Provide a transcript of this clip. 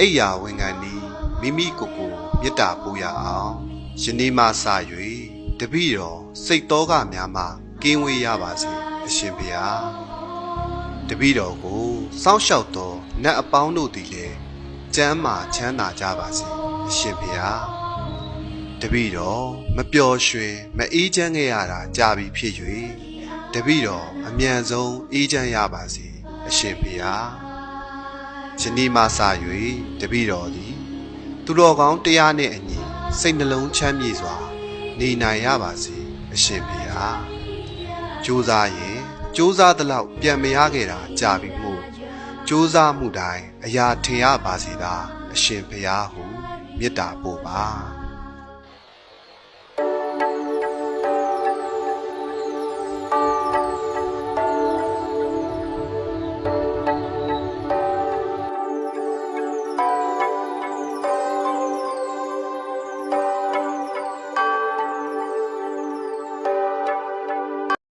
အိယာဝင်ခံနီးမိမိကိုယ်ကိုမေတ္တာပို့ရအောင်ယနေ့မှစ၍တပည့်တော်စိတ်တော်ကများမှကင်းဝေးရပါစေအရှင်ဘုရားတပည့်တော်ကိုစောင့်ရှောက်တော်နတ်အပေါင်းတို့သည်လည်းကျမ်းမာချမ်းသာကြပါစေအရှင်ဘုရားတပည့်တော်မပျော်ရွှင်မအေးချမ်းခဲ့ရတာကြာပြီဖြစ်၍တပည့်တော်အမြန်ဆုံးအေးချမ်းရပါစေအရှင်ဘုရား ယနေ့မှစ၍တပည့်တော်သည်သူတော်ကောင်းတရားနှင့်အညီစိတ်နှလုံးချမ်းမြေ့စွာ နေနိုင်ရပါစေအရှင်ဘုရားကြိုးစားရင်ကြိုးစားသလောက်ပြန်မရခဲ့တာကြာပြီမို့ကြိုးစားမှုတိုင်းအရာထင်ရပါစေသာအရှင်ဘုရားဟုမေတ္တာပို့ပါ